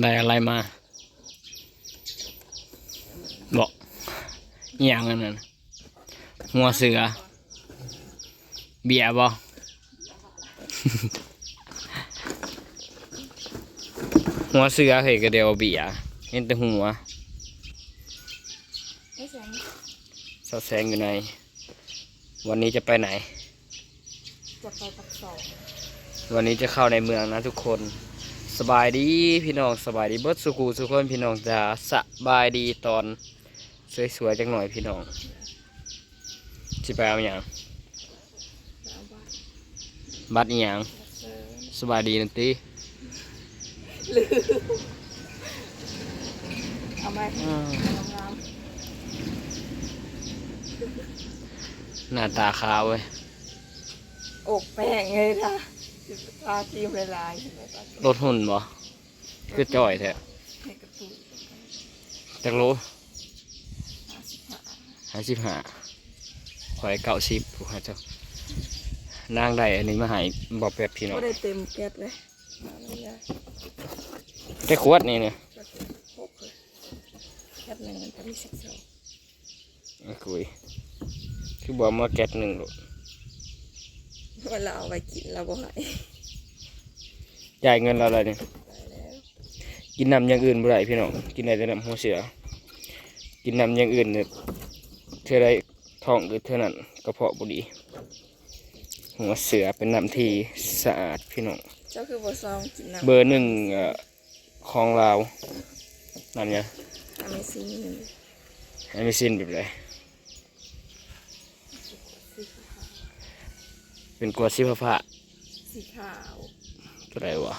ได้อะไรมา บอกอหย่างนั้นน่ะหัวเสือ เบียร์บอหัวเสือเฮ้ยก็เดียวาเบียร์เห็นแต่หัวไม่แสงสอดแสงอยู่ใน วันนี้จะไปไหน จะไปปักสองวันนี้จะเข้าในเมืองนะทุกคน สบายดีพี่น้องสบายดีเบิดสุกูทุกคนพี่น้องจะสบายดีตอนสวยๆจังหน่อยพี่น้องสิไปเอาอย่างแล้วบ้านบัดอหย่างเซิร์สบายดีนันตีลืมเอาไหมงามหน้าตาขาวเว้ยๆอกแป้งเลยนะ ทาครีมละลายใช่ไหมตอนรถหุ่นบ่คือจ่อยแท้ให้กระตุ้นจักรู้ห้าสิบห้าห้าสิบห้าขอยเก้าสิบผู้หาเจ้านางได้อันนี้มาให้บอกแบบพี่น้องก็ได้เต็มแก๊สเลยมาเลยนะได้ขวดนี่เนี่ยก็เต็มหกเลยแก๊สหนึ่งมันจะมีสิบสองเอาคุยคือบอกมาแก๊สหนึ่งโลด เวลาเอาไปกินเราบ่ให้จ่ายเงินเราเลยเนี่ยได้แล้วกินน้ำอย่างอื่นบ่ได้พี่น้องกินได้แต่น้ำหัวเสือกินน้ำอย่างอื่นเนี่ยเท่าไรท้องหรือเท่านั้นกระเพาะบุดีหัวเสือเป็นน้ำที่สะอาดพี่น้องเจ้าคือบัซองกินน้ำเบอร์หนึ่งเอ่อของเราวนั่นเนี่ยอเมซิ่งอันนี้สิ้นแบบไร เป็นกลัวซิพะพะสีขาวตัวไรวะ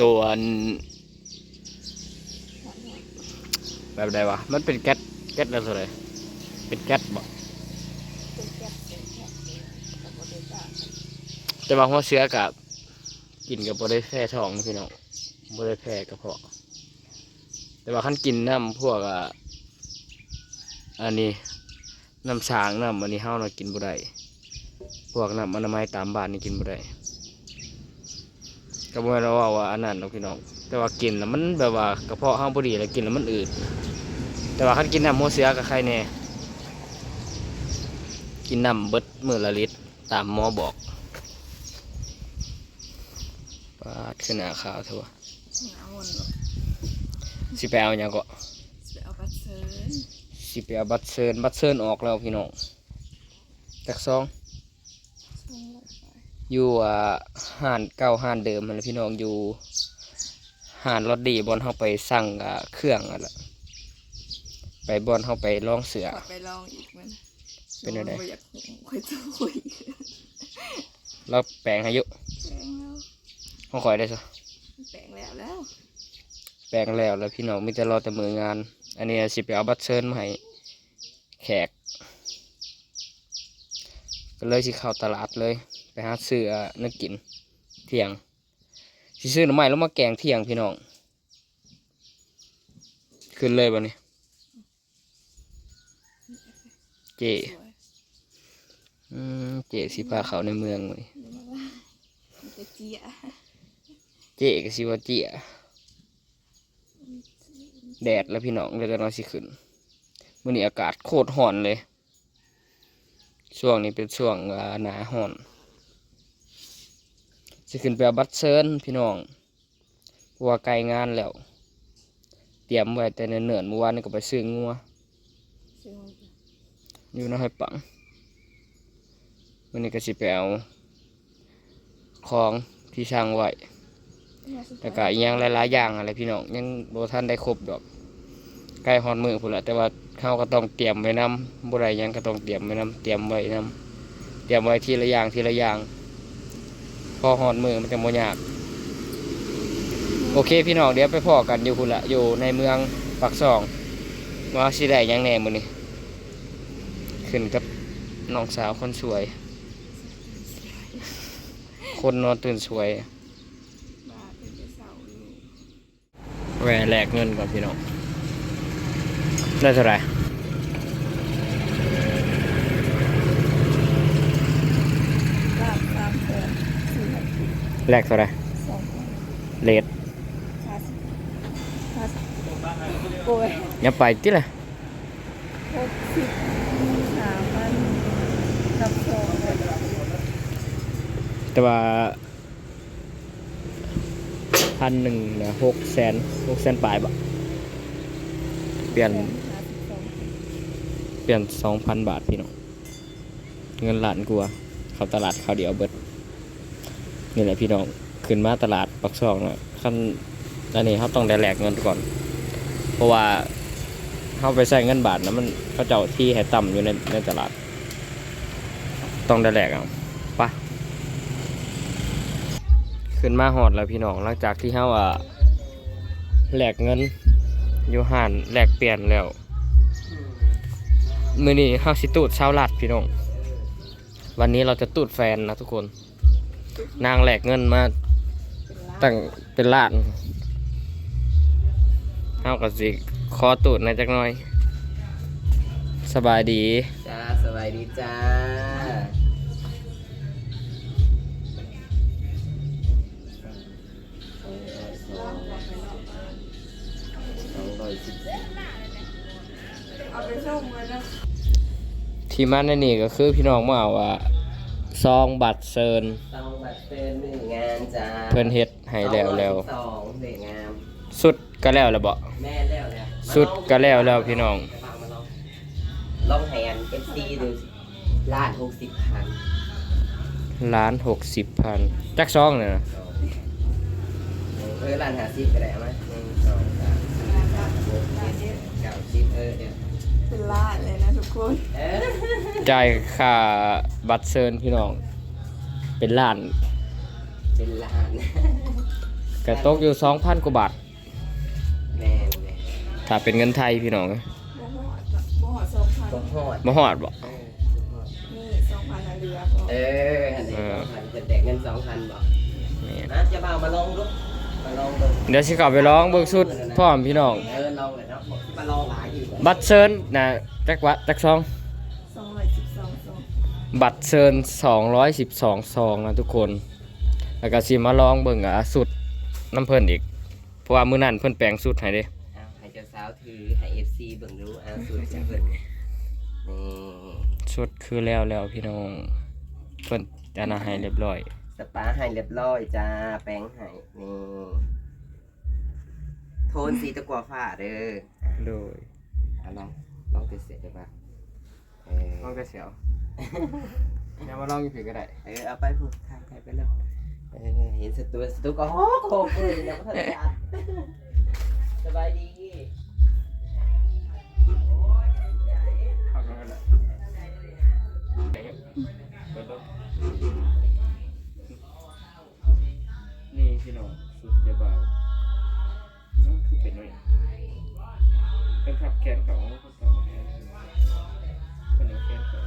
ตัวอันแบบใดวะ มันเป็นแก๊สแก๊สอะไรตัวไรเป็นแก๊สบ่เป็นแก๊สเป็นแก๊สกับโมเดลต้าแต่ว่าหัวเสือกับกินกับบริแพ้ท้องนะพี่น้องบริแพ้กระเพาะ แต่ว่าขั้นกินน้ำพวกอะอันนี้น้ำสางน้ำอันนี้เฮาเรากินบ่ได้ พวกน้ำอนามัยตามบ้านนี่กินบ่ได้ก็บ่แม่นว่าว่าอันนั้นเนาะพี่น้อง แต่ว่ากินแล้วมันแบบว่ากระเพาะเฮาบ่ดีแล้วกินแล้วมันอืดแต่ว่าคันกินน้ำหัวเสือกับใครแน่กินน้ำเบิดมื้อละลิตรตามหมอบอกปาดขึ้นหน้าขาวเถอะวะหนาวนหรอสิไปเอาหยังก็จะเอาบัตรเซิร์นสิไปเอาบัตรเชิญบัตรเชิญออกแล้วพี่น้องจากซองช่วงละไป อยู่อ่าห้านเก้าห้านเดิมมันแหละพี่น้องอยู่ห้านรถดีบอลเข้าไปสั่งอ่าเครื่องอะละไปบอลเข้าไปลองเสือขอไปลองอีกมันเป็นไงบ่อยากหุงค่อยจะหุยแล้วแปลงให้อยุแปลงแล้วห้องคอยได้ซะแปลงแล้วแล้ว แปลงแล้วแล้วพี่น้องมีแต่รอแต่มืองาน อันนี้สิไปเอาบัตรเชิญมาให้แขก ก็เลยสิเข้าตลาดเลย ไปหาซื้ออ่านึกกินเที่ยงสิซื้อหน่อไม้แล้วมาแกงเที่ยงพี่น้อง ขึ้นเลยบ่นี้เจสวยอืมเจสิพาเขาในเมืองเลยนี่มาว่ามันจะเจียเจก็สิว่าเจียแดดแล้วพี่น้องเลยจะน้อยสิขึ้นมื้อนี้อากาศโคตรร้อนเลย ช่วงนี้เป็นช่วงอ่าหนาร้อน สิขึ้นไปเอาบัตรเชิญพี่น้องเพราะว่าใกล้งานแล้ว เตรียมไว้แต่เนิ่นๆเมื่อวานนี้ก็ไปซื้องัวอยู่น้อยปังวันนี้ก็สิไปเอาของที่ช่างไว้แต่ก็อีกอย่างหลายๆอย่างอะไรพี่น้องยังโบท่านได้ครบดอกใกล้ฮอนมือพุ่นละแต่ว่าเขาก็ต้องเตรียมไว้นำบุไรยังก็ต้องเตรียมไว้นำเตรียมไว้นำเตรียมไว้ทีละอย่างทีละอย่าง อฮอนมือมันจะโมยากโอเคพี่น้องเดี๋ยวไปพอกันอยู่พุ่นละอยู่ในเมืองปักซองว่าสิได้หยังแน่มือนี้ขึ้นกับน้องสาวคนสวย คนนอนตื่นสวยบาเป็นแหวแลกเงินก่อนพี่น้องได้เท่าไหร่ แรกเท่าไรสองเลดสามยอย่าไปติล่ะหกสิบสามพันกับสองแต่ว่าพันหนึ่งเนี่ยหกแสนหกแสนปลายบ่เปลี่ยนเปลี่ยนสองพันบาทพี่น้องเงินหลานกลัวเขาตลาดเขาเดียวเบิด นี่แหละพี่น้องขึ้นมาตลาดปักซองนะขั้นอันนี้เขาต้องได้แหลกเงินก่อน เพราะว่าเขาไปใส่เงินบาทนะมันเขาเจ้าที่ให้ต่ำอยู่ในในตลาด ต้องได้แหลกเอาไปะขึ้นมาหอดแล้วพี่น้องหลังจากที่เขาว่าแหลกเงินอยู่ห่านแหลกเปลี่ยนแล้วมือนี้เฮาสิตูดเช้าลัดพี่น้องวันนี้เราจะตูดแฟนนะทุกคน นางแหลกเงินมาเป็นล้านตั้งเป็นล้านเฮาก็สิขอตูดหนอยจักหน่อย สบายดี จ้าสวัสดีจ้าสองร้อยสิบเอาไปส่งเลยนะที่มันในนี่ก็คือพี่น้องมาเอาว่า ซองบัตรเซินสองบัตรเป็นหนึ่งงานจ้าเพิ่นเฮ็ดให้แล้วแล้วสองหนึ่งงามสุดก็แล้วแล้วบ่แม่แล้วแล้วสุดก็แล้วแล้วพี่น้องไปฟังมาลองลองแฮนเอฟซีดูสิล้านหกสิบพันล้านหกสิบพันจักซองเนี่ยนะเออล้านห้าสิบก็ได้เอาไหมหนึ่งสองสามสี่ห้าหกเจ็ดแปดเก้าสิบเออเดี๋ยว เป็นล้านเลยนะทุกคนเออจ่ายค่าบัตรเซินพี่น้อง เป็นล้านเป็นล้านก็ตกอยู่สองพันกว่าบาทแม่แม่ถ้าเป็นเงินไทยพี่น้องบ่หอดจ้ะบ่หอดสองพันก็หอดบ่ฮอดบ่ เออนี่สองพันเหลือพอ เอออันนี้สองพันจะแตกเงินสองพันบอกนี่นะจะมาเอามาลองดูมาลองดู เดี๋ยวสิเข้าไปร้องเบิ่งสุดพร้อมพี่น้อง เออลองเลยเนาะมาลองหลายอยู่บัตรเซินนะจักวะจักซอง สองร้อยสิบสองสองบัตรเซิน212ซองนะทุกคน แล้วก็สิมาลองเบิ่งอะสุดน้ำเพิ่นอีก เพราะว่ามื้อนั้นเพิ่นแปลงสุดให้เด้ เอาให้เจ้าสาวถือให้เอฟซีเบิ่งดูเอาสูตรจากเพิ่นนี่สุดคือแล้วแล้วพี่น้อง เพิ่นจะนาให้เรียบร้อย สปาให้เรียบร้อยจ้า แป้งให้นี่ โทนสีตะกัวฟ้าเด้อโดยเอาลองลองติดเสร็จได้ปะเออลองกระเสียวอย่ามาลองอยู่ผิดก็ได้เออเอาไปพูดทางใครไปแล้วเออเห็นสตูสตูก็โอ้โหเกินยังไม่ทันได้อัดสบายดีเข้ากันก็ได้เปิดรถ นี่พี่น้องสุดจะเบาน้องคือเป็นหน่อยเป็นขับแขนเขาเขาต่อแขนเป็นเอาแขนเขา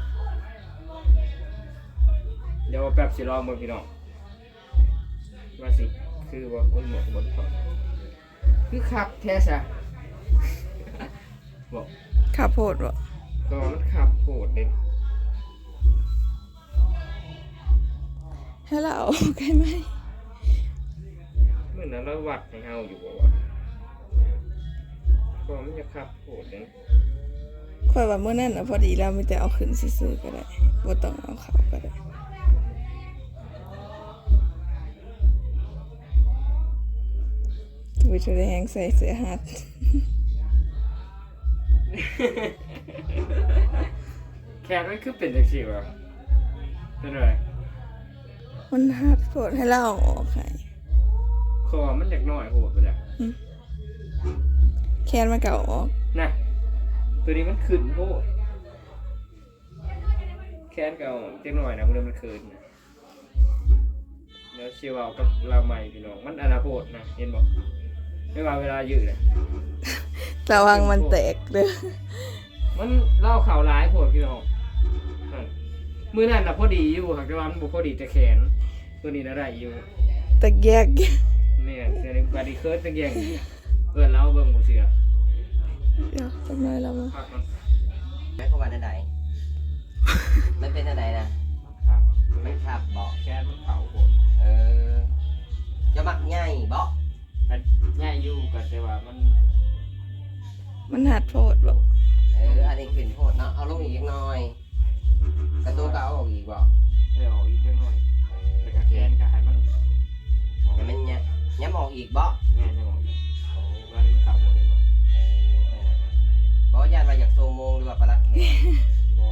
เดี๋ยวแป๊บสิลองมือพี่น้องว่าสิ คือว่าคนหมวกบนเขาคือขับแท้ซะบอกข้าวโพดบ่ก็มันขับโหดเด่นให้เราเอาใกล้ไหมเห มือนนั้นเราวัดให้เฮาอยู่บ่วะก็มันจะขับโหดเด่นค่อยว่าเมื่อนั้นน่ะพอดีเรามีแต่เอาขึ้นซื่อๆก็ได้บ่ต้องเอาเข้าก็ได้วิตาแหงใส่เสื้อฮัดแค่นั้นคือเป็นจังซี่วะเป็นไรมันฮัดโพดให้เราเอาออกให้ คอมันอยากน้อยโหดไปแล้วแคนมันเก่าออกนะตัวนี้มันขึ้นโหดแค้นเก่าจังหน่อยนะมันมันขึ้นนะแล้วเชียวเอากับเราใหม่พี่น้องมันอนาคตนะเห็นบอกไม่ว่าเวลายืดเลยระวังมันแตกเด้อมันเล่าข่าวร้ายโผดพี่น้องนั่นมือนั่นน่ะพอดีอยู่หากแต่ว่ามันบ่พอดีจะแขนตัวนี้น่ะได้อยู่ตะแยก แม่นเดี๋ยวนี้บาดนีเคิร์ดตะเกียงเพื่อนเราเบิ่งบ่เสือเดี๋ยวจักหน่อยเรามาพักมันไม่เข้ามาได้ไหนมันเป็นอะไรนะครับมันขับบอกแขนมันเผาโผดเออ จะมักง่ายบอกมันง่ายอยู่ก็แต่ว่ามันมันหัดโพดบ่เอออันนี้ขึ้นโพดเนาะเอาลงอีกหน่อยกระตัวก็เอาออกอีกบ่ได้ออกอีกจังหน่อยเอแต่อก็แกนก็ให้มัน ออกอีกบ่แม่นยังออกอีกโอ้วันนี้ข่าวหมดเลยว่ะเออเออบ่ญาติว่าอยากโซโมงหรือว่าประลัดแขกบ่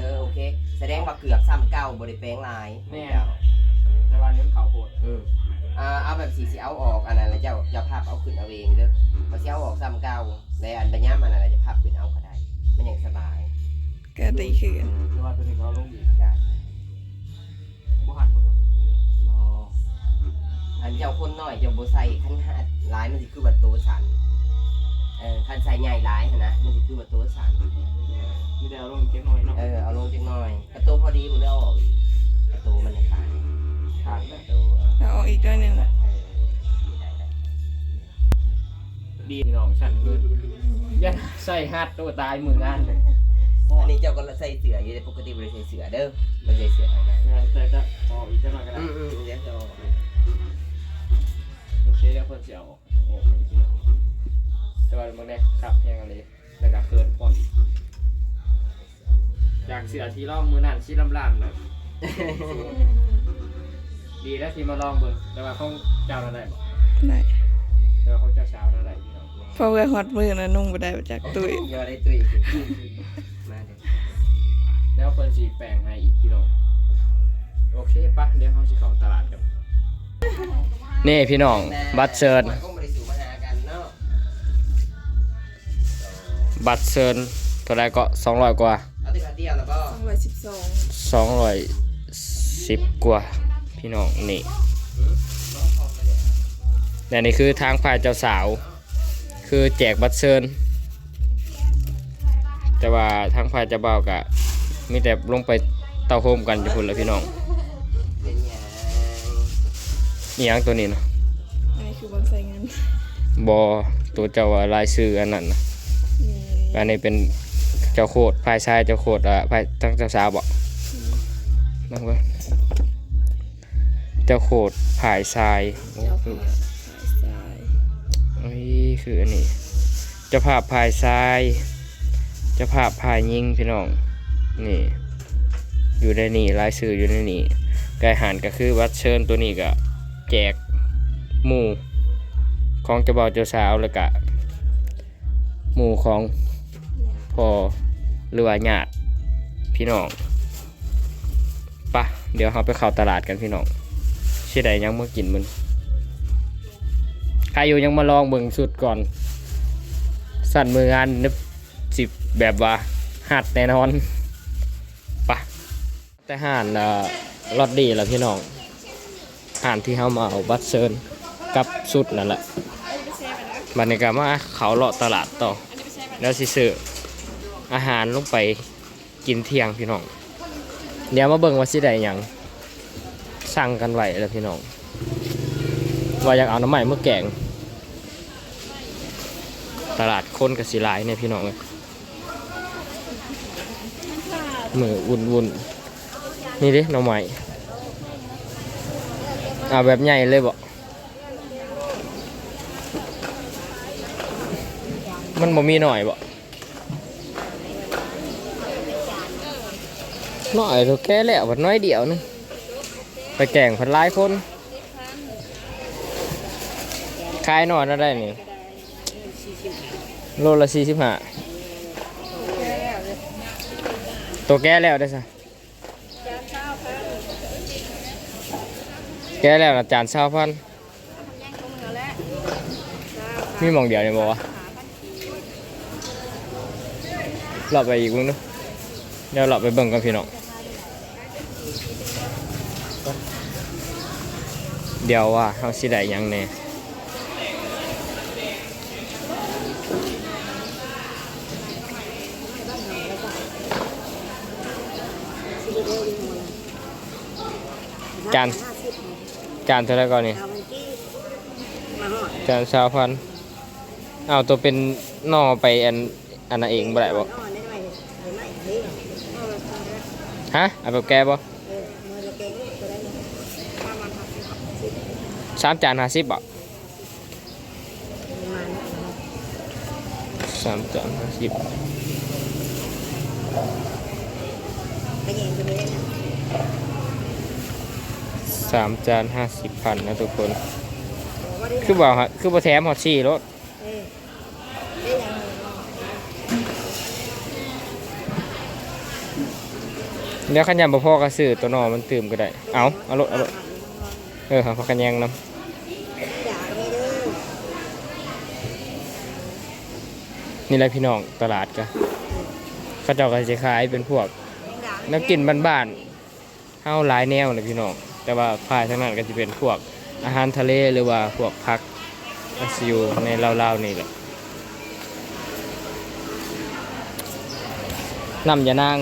เออโอเค แสดงว่าเกือบซ้ำเก่าบ่ได้แปลงลายแม่น หลายหั้นนะมันสิคือว่าโตสันมีแต่เอาลงอีกจังหน่อยเนาะเออเอาลงจังหน่อยกระโตพอดีบ่ได้เอาออกอีกกระโตมันในขาดขาดกแล้ระวโตเออเอาออกอีกด้วยหนึงเออได้ได้ดีพี่น้องฉันคือยันใส่ฮัดตัวตายมืองานเลยอันนี้เจ้าก็ใส่เสื้ออยู่แต่ปกติบ่ได้ใส่เสื้อเด้อบ่ใส่เสื้อทางนั้นแม่นแต่จะออกอีกจังหน่อยก็ได้อืมอืมเดี๋ยวจะเอาโอเคแล้วเพิ่นสิเอาออกโอ้ยพี่น้องแต่ว่ามึงเนี่ยครับแพงอะไร แล้วก็เกินพร้อมอีกจากเสือที่ล่องมือนั่นชี้ลำลามเลยดีแล้วที่มาลองเบิ่งแต่ว่าของเจ้าอะไรบ่ได้แต่ว่าของเจ้าสาวอะไรพี่น้องเพราะว่าฮอดมือนะนุ่งบ่ได้จากตุ้ยยอได้ตุ้ยมาเด้อแล้วเพิ่นสิแปลงให้อีกพี่น้องโอเคปะเดี๋ยวเฮาสิเข้าตลาดกันนี่พี่น้องบัตรเชิญ บัตรเชิญเท่าไรก็200กว่าเอาที่ขาเดียวแล้วบ่212 210กว่าพี่น้องนี่และนี่คือทางฝ่ายเจ้าสาว คือแจกบัตรเชิญแต่ว่าทางฝ่ายเจ้าบ่าวก็มีแต่ลงไปเตาโฮมกันจะพุ่นแหล้วพี่น้องเป็นหยังนี่ยังตัวนี้เนาะอันนี้คือบอนใส่เงินบอตัวเจ้าว่าลายชื่ออันนั้นนะนี่ อันนี้เป็นเจ้าโคดภายชายเจ้าโคดอะภายตั้งเจ้าสาวบอกนั่งไว้เจ้าโคดภายชายโอ้คือสายเอ้ยคืออันนี้เจ้าภาพภายชายเจ้าภาพภายยิงพี่น้องนี่ อยู่ในนี่ลายชื่ออยู่ในนี่ไก่หันก็คือวัดเชิญตัวนี้ก็แจกหมู่ของเจ้าบ่าวเจ้าสาวแล้วก็หมู่ของ อหรือว่าญาติพี่น้องปะเดี๋ยวเราไปเข้าตลาดกันพี่น้องชื่อใดยังมากินมันใครอยู่ยังมาลองเบิ่งสุดก่อน สั่นมืองานนึบสิบแบบว่าหัดแน่นอนปะแต่ห่านอ่อรอดดีแล้วพี่น้องห่านที่เขามาเอาบัตรเซินกับสุดนั่นแหละบันนี้ก็มาเขาเลาะตลาดต่อแล้วสิซื้อ อาหารลงไปกินเที่ยงพี่น้องเดี๋ยวมาเบิ่งว่าสิได้หยังสั่งกันไว้แล้วพี่น้องว่าอยากเอาน้ำใหม่เมื่อแกง ตลาดคนกับสีลายเนี่ยพี่น้องเอ้ยมือวุ่นวุ่นๆนี่ดิน้ำใหม่เอาแบบใหญ่เลยบ่มันบ่มีหน่อยบ่ น้อยตัวแก่แล้วบัดน้อยเดียวนึงไปแก่งพันหลายคนขายนอนได้นี่โลละสี่สิบห้าตัวแก่แล้วได้ซะแก่แล้วนะจานเช้าพันมีมองเดียวเนี่ยบอกว่าหลับไปอีกเบึงดูเดี๋ยวเราไปเบิ่งกันพี่น้อง เดี๋ยวว่าเฮาสิได้หยังแหน่จานจานเท่าไหรก่อนนี่จานสาวพันเอาตัวเป็นนอไปอันอันนั้นเองบ่ได้บ่ฮะเอาแบบแกบ่ สามจานห้าสิบบ่สามจานห้าสิบไปแย่งกันเลยนะสามจานห้าสิบพันนะทุกคน คือบอกฮะคือบ่แถมหอดสี่รถเอ้ยได้ยังไงเดี๋ยวขันยำบ่พอก็ซื้อตัวนอมันตื่มก็ได้ เอาเอารถเอารถเออหาพักกันยังนำ อยากมีเด้อ นี่แหละพี่น้องตลาดกะเขาเจ้าก็จะขายเป็นพวกน้ำกินบ้านๆเฮาหลายแนวเลยพี่น้องแต่ว่าภายทั้งนั้นก็จะเป็นพวกอาหารทะเลหรือว่าพวกผักก็สิอยู่ในราวๆนี่แหละน้ำยานาง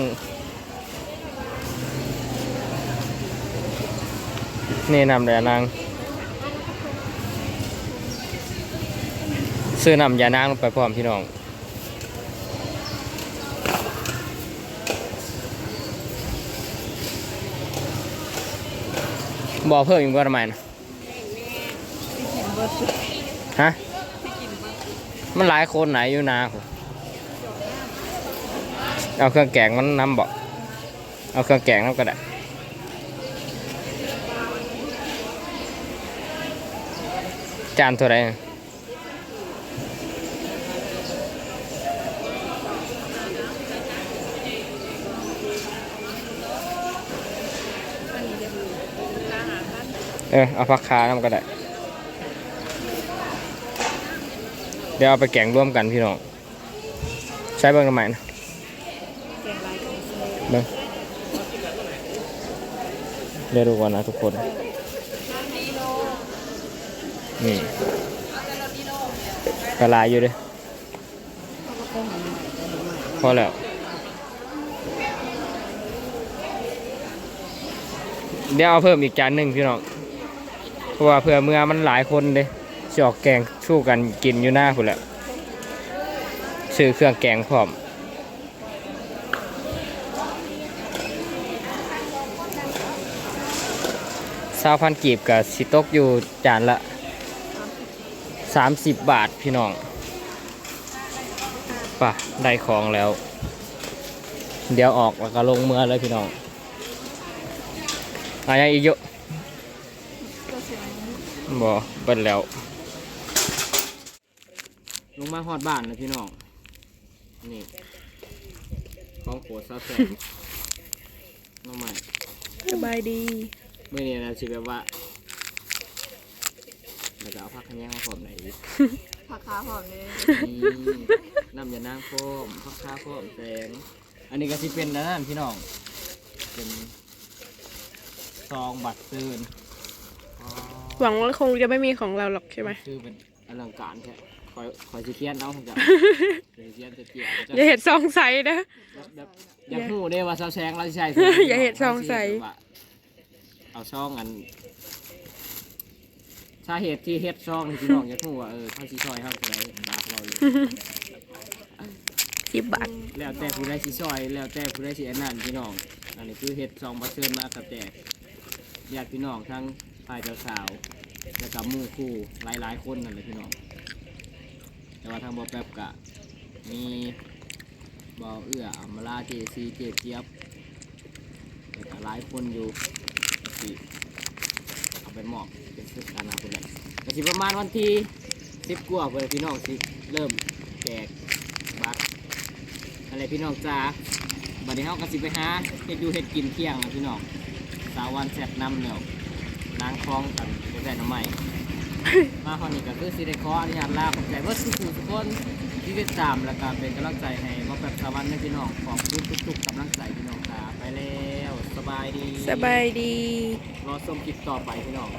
นี่นำยานางซื้อนำยานางลงไปพร้อมพี่น้อง บอกเพิ่มอีกว่าทำไมนะฮะมันหลายคนไหนอยู่นาผมเอาเครื่องแกงมันน้ำบอกเอาเครื่องแกงน้ำก็ได้จานเท่าไหร เออเอาผักคาน้ำก็ได้ เดี๋ยวเอาไปแกงร่วมกันพี่น้อง ใช้เบิ้งทำไมนะเบิ้งเดี๋ยวดูก่อนนะทุกคน นี่กระลายอยู่ด้อพอแล้วเดี๋ยวเอาเพิ่มอีกจานหนึ่งพี่น้อง เพราะว่าเผื่อเมื่อมันหลายคนเด้สิอกแกงสู้กันกินอยู่หน้าพุ่นแหละซื้อเครื่องแกงพร้อมสาวพันกีบกับสิตกอยู่จานละ 30 บาทพี่น้องป่ะได้ของแล้ว เดี๋ยวออกแล้วก็ลงเมื่อเลยพี่น้องอะไรอีกเยอะ บ่เปิดแล้ว ลงมาฮอดบ้านนะพี่น้อง นี่ ของโปรดซาแซงน้องใหม่สบายดีเมื่อนี้นะสิแบบว่าเราจะเอาผักขะแยงมาผอมไหนอยดิผักขาหอมเลยนี่น้ำยานางโฟมผักข้าวโฟมแสง อันนี้ก็สิเป็นนะนั่นพี่น้อง เป็นซองบัตรซื้นอ๋อ หวังว่าคงจะไม่มีของเราหรอกใช่ไหมชื่อเป็นอลังการแท้คอยคอยสิเทียนเอาผมจะคอยสิเทียนจะเกี่ยวอย่าเห็ดซองใสนะแบบแบบอยากหูได้ว่าซาวแซงเราสิใช่อย่าเฮ็ดซองใส่เอาซองอันสาเหตุที่เฮ็ดซองนี่พี่น้องอยากหูว่าเออเขาสิซอยเขาจะได้บาทเราอยู่สิบบาทแล้วแต่ผู้ใดสิซอย แล้วแต่ผู้ใดสิอันนั้นพี่น้องอันนี้คือเฮ็ดซองบัตรเชิญมากระแจกญาติพี่น้องทั้ง ฝ่ายเจ้าสาวแล้วก็หมู่คู่หลายๆคนนั่นแหละพี่น้อง แต่ว่าทางบอแป๊บกะมีบอเอื้ออมราเจซีเจเจี๊ยบแล้วก็หลายคนอยู่สิเอาไปหมอบเป็นสุดการนาคนแหละก็สิประมาณวันที่สิบกว่าเพื่อพี่น้องสิเริ่มแจกบัตรอะไรพี่น้องจ้าบัดนี้เฮาก็สิไปหาเฮ็ดอยู่เฮ็ดกินเที่ยงนะพี่น้องสาววันแซ่บน้ำแล้ว นางคลองกันไปใส่น้ำใหม่ มาคราวนี้ก็คือสิได้ขออนุญาตลาขอบใจเบิดทุกผู้ทุกคนที่ติดตามและก็เป็นกำลังใจให้มาแบบสวรรค์ให้พี่น้องขอบคุณทุกๆกำลังใจพี่น้องค่ะไปแล้วสบายดีสบายดีรอชมคลิปต่อไปพี่น้องบ